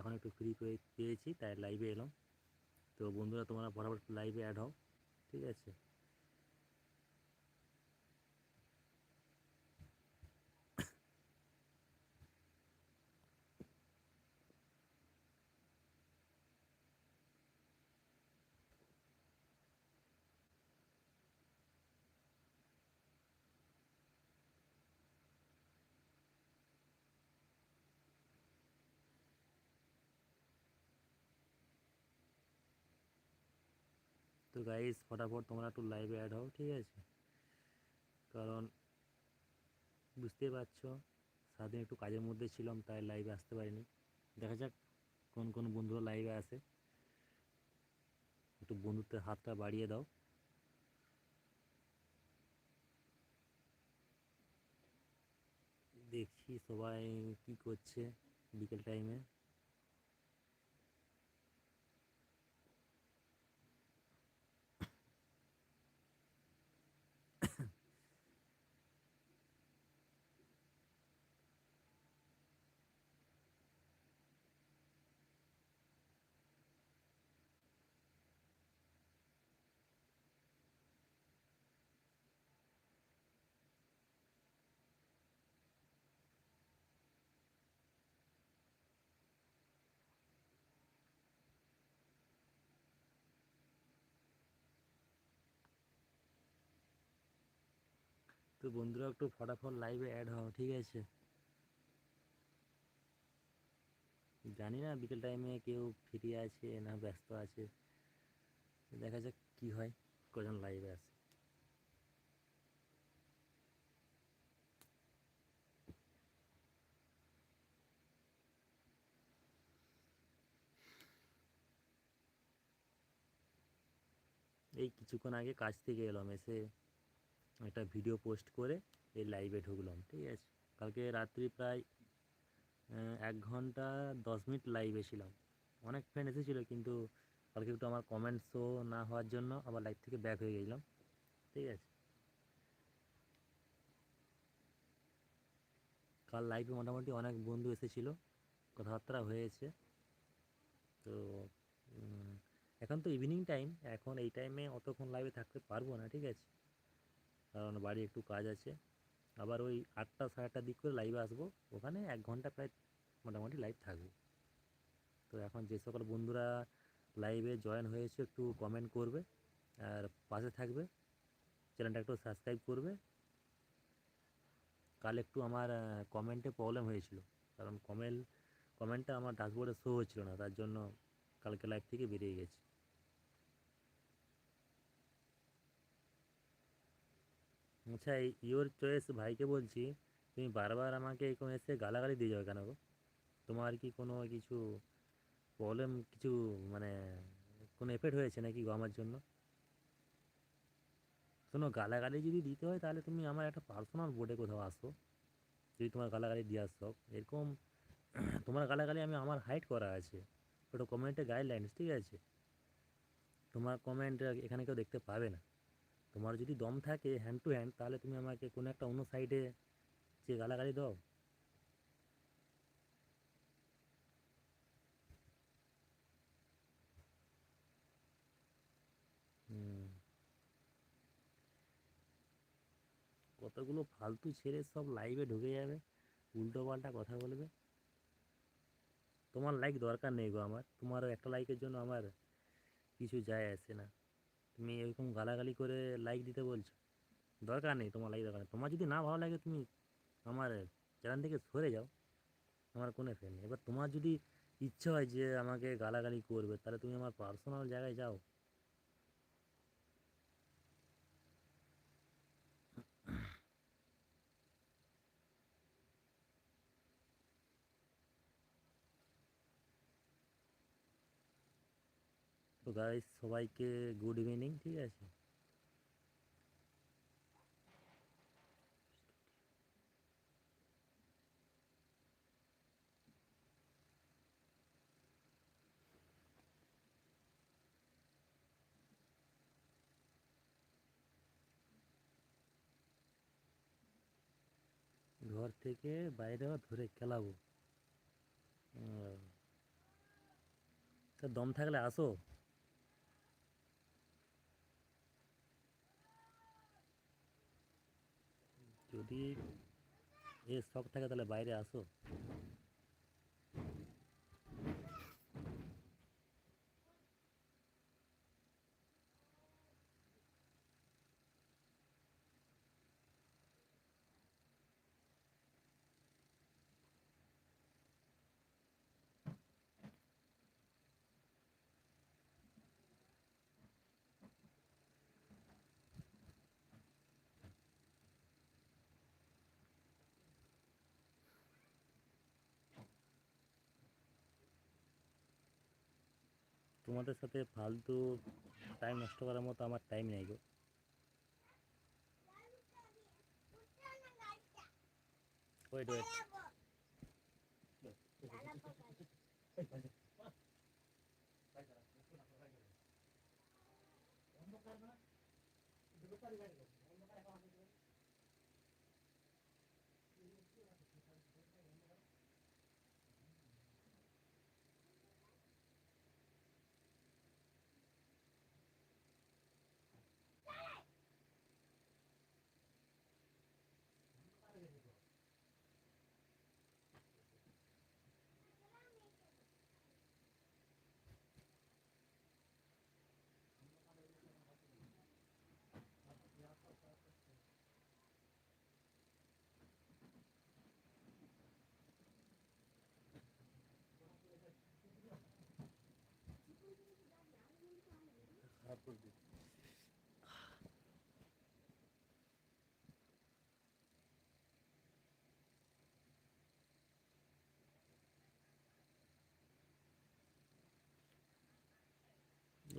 এখন একটু ফ্রি পেয়ে, পেয়েছি, তাই লাইভে এলাম। তো বন্ধুরা, তোমরা বরাবর লাইভে অ্যাড হও, ঠিক আছে? গাইস ফটাফট তোমরা একটু লাইভে অ্যাড হও, ঠিক আছে? কারণ বুঝতেই পারছ, সারাদিন একটু কাজের মধ্যে ছিলাম, তাই লাইভে আসতে পারিনি। দেখা যাক কোন কোন বন্ধুরা লাইভে আসে। একটু বন্ধুত্বের হাতটা বাড়িয়ে দাও। দেখছি সবাই কি করছে বিকেল টাইমে তো বন্ধুরা একটু ফটাফট লাইভে অ্যাড হও, ঠিক আছে? জানি না বিকেল টাইমে কেউ ফ্রি আছে না ব্যস্ত আছে। দেখা যাক কি হয়, কজন লাইভে আছে। এই কিছুক্ষণ আগে কাজ থেকে এলাম এসে একটা ভিডিও পোস্ট করে এই লাইভে ঢুকলাম, ঠিক আছে? কালকে রাত্রি প্রায় এক ঘণ্টা দশ মিনিট লাইভে ছিলাম। অনেক ফ্রেন্ড এসেছিল, কিন্তু কালকে একটু আমার কমেন্ট শো না হওয়ার জন্য আবার লাইভ থেকে ব্যাক হয়ে গেছিলাম, ঠিক আছে? কাল লাইভে মোটামুটি অনেক বন্ধু এসেছিল, কথাবার্তা হয়েছে। তো এখন তো ইভিনিং টাইম এখন এই টাইমে অতক্ষণ লাইভে থাকতে পারব না, ঠিক আছে? কারণ বাড়ি একটু কাজ আছে। আবার ওই আটটা সাড়ে আটটার দিক করে লাইভে আসব। ওখানে এক ঘণ্টা প্রায় মোটামুটি লাইভ থাকবে। তো এখন যে সকল বন্ধুরা লাইভে জয়েন হয়েছে, একটু কমেন্ট করবে আর পাশে থাকবে। চ্যানেলটা একটু সাবস্ক্রাইব করবে। কাল একটু আমার কমেন্টে প্রবলেম হয়েছিল। কারণ কমেন্ট কমেন্টটা আমার ড্যাশবোর্ডে শো হচ্ছিল না। তার জন্য কালকে লাইভ থেকে বেরিয়ে গেছি। আচ্ছা ইওর চয়েস ভাইকে বলছি, তুমি বারবার আমাকে এরকম এসে গালাগালি দিয়ে যাবে কেন গো? তোমার কি কোনো কিছু প্রবলেম কিছু মানে কোনো এফেক্ট হয়েছে নাকি গো আমার জন্য? শোনো গালাগালি যদি দিতে হয় তাহলে তুমি আমার একটা পার্সোনাল বোর্ডে কোথাও আসো, যদি তোমার গালাগালি দিয়ে আসো। এরকম তোমার গালাগালি আমি আমার হাইড করা আছে। ওটা কমেন্টে গাইডলাইন্স ঠিক আছে? তোমার কমেন্ট এখানে কেউ দেখতে পাবে না। তোমার যদি দম থাকে হ্যান্ড টু হ্যান্ড তাহলে তুমি আমাকে কোনো একটা অন্য সাইডে যে গালাগালি দাও। কতগুলো ফালতু ছেড়ে সব লাইভে ঢুকে যাবে উল্টো পাল্টা কথা বলবে। তোমার লাইক দরকার নেই গো আমার, তোমার একটা লাইকের জন্য আমার কিছু যায় আসে না। তুমি এরকম গালাগালি করে লাইক দিতে বলছো? দরকার নেই তোমার লাইক দরকার তোমার যদি না ভালো লাগে তুমি আমার চ্যানেল থেকে সরে যাও। আমার কোনো ফ্রেন্ড নেই। এবার তোমার যদি ইচ্ছা হয় যে আমাকে গালাগালি করবে, তাহলে তুমি আমার পার্সোনাল জায়গায় যাও। তো গাইস সবাইকে গুড ইভিনিং ঠিক আছে? ঘর থেকে বাইরে ধরে খেলাবো। তা দম থাকলে আসো। যদি এর শখ থাকে তাহলে বাইরে আসো। তোমাদের সাথে ফালতু টাইম নষ্ট করার মতো আমার টাইম নেই গো। ওয়েট ওয়েট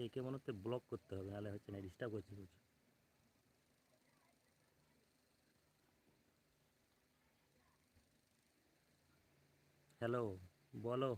একে মনে হচ্ছে ব্লক করতে হবে নাহলে হচ্ছে না ডিস্টার্ব করছে প্রচুর হ্যালো বলো।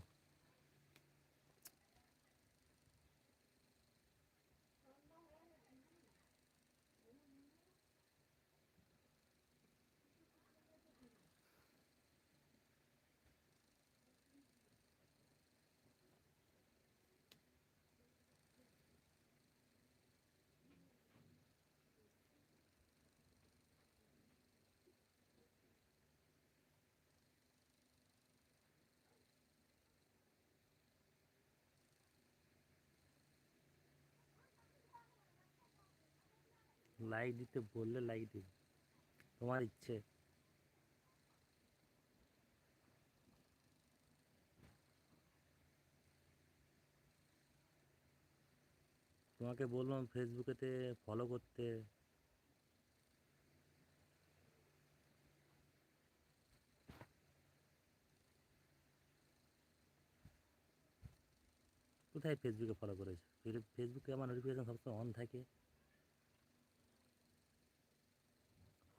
লাইক দিতে, বললে লাইক দিবে। তোমার ইচ্ছে। তোমাকে বললাম ফেসবুকেতে ফলো করতে। কোথায় ফেসবুকে ফলো করেছ? ফেসবুকে আমার নোটিফিকেশন সবসময় অন থাকে।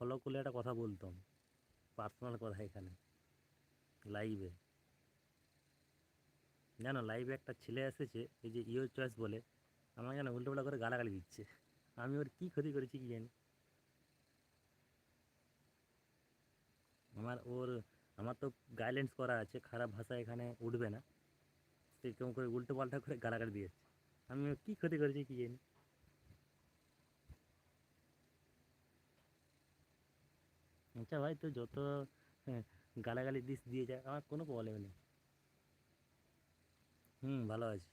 ফলো করলে একটা কথা বলতাম। পার্সোনাল কথা এখানে। লাইভে জানো লাইভে একটা ছেলে এসেছে, এই যে ইয়োর চয়েস বলে, আমাকে যেন উল্টোপাল্টা করে গালাগালি দিচ্ছে। আমি ওর কী ক্ষতি করেছি কি জানি? আমার ওর, আমার তো গাইডলাইন্স করা আছে, খারাপ ভাষা এখানে উঠবে না। সে কেমন করে উল্টো পাল্টা করে গালাগালি দিয়েছে। আমি ওর কী ক্ষতি করেছি কি জানি? আচ্ছা ভাই তো যত হ্যাঁ, গালাগালি দিস দিয়ে যা আমার কোনো প্রবলেম নেই। হুম ভালো আছি।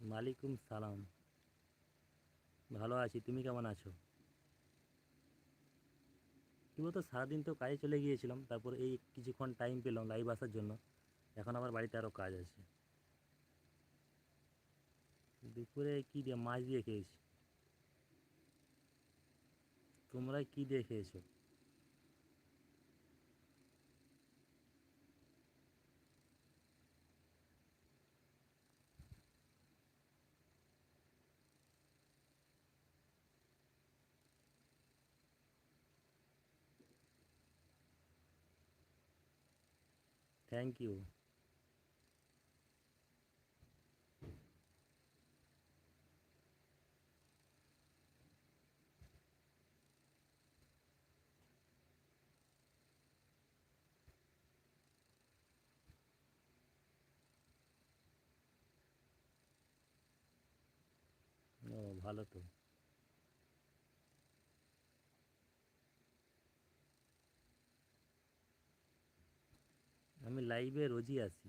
ওয়ালাইকুম সালাম। ভালো আছি তুমি কেমন আছো? কী বলতো, সারাদিন তো কাজে চলে গিয়েছিলাম, তারপর এই কিছুক্ষণ টাইম পেলাম লাইভ আসার জন্য। এখন আমার বাড়িতে আরও কাজ আছে। দুপুরে কী দিয়ে মাছ দিয়ে খেয়েছি? তোমরা কী দিয়ে খেয়েছো? Thank you. ভালো তো আমি লাইভে রোজই আসি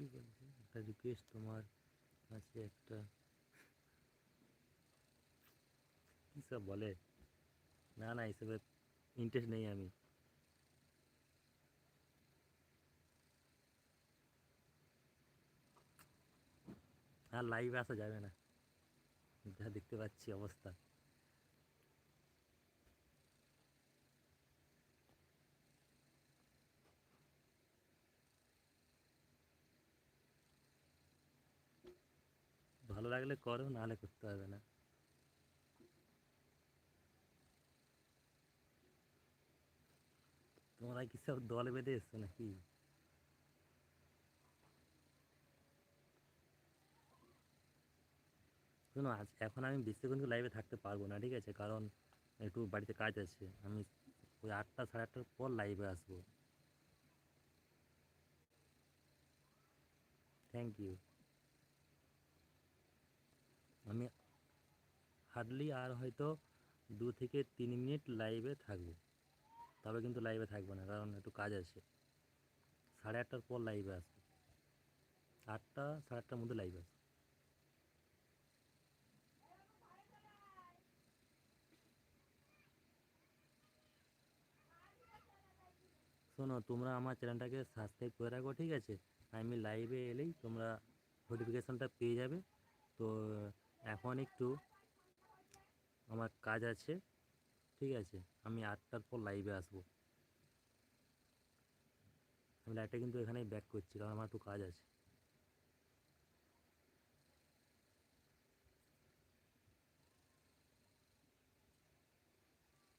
কি বলছে একটা রিকোয়েস্ট তোমার আছে একটা কী সব বলে? না না এসবে ইন্টারেস্ট নেই আমি। আর লাইভে আসা যাবে না। যা দেখতে পাচ্ছি অবস্থা ভালো লাগলে করো, নাহলে করতে হবে না। তোমরা কি সব দল বেঁধে এসছো নাকি? শোনো, আজ এখন আমি বেশিক্ষণ লাইভে থাকতে পারব না, ঠিক আছে? কারণ একটু বাড়িতে কাজ আছে। আমি ওই আটটা, সাড়ে আটটার পর লাইভে আসব। থ্যাংক ইউ আমি হার্ডলি আর হয়তো দু থেকে তিন মিনিট লাইভে থাকব। তবে কিন্তু লাইভে থাকব না, কারণ একটু কাজ আছে। সাড়ে আটটার পর লাইভে আসব। আটটা, সাড়ে আটটার মধ্যে লাইভে আসব। শোনো, তোমরা আমার চ্যানেলটাকে সাবস্ক্রাইব করে রাখো, ঠিক আছে? আমি লাইভে এলেই তোমরা নোটিফিকেশানটা পেয়ে যাবে। তো এখন একটু আমার কাজ আছে, ঠিক আছে? আমি আটটার পর লাইভে আসব। আমি লাইভটা কিন্তু এখানেই ব্যাক করছি, কারণ আমার একটু কাজ আছে।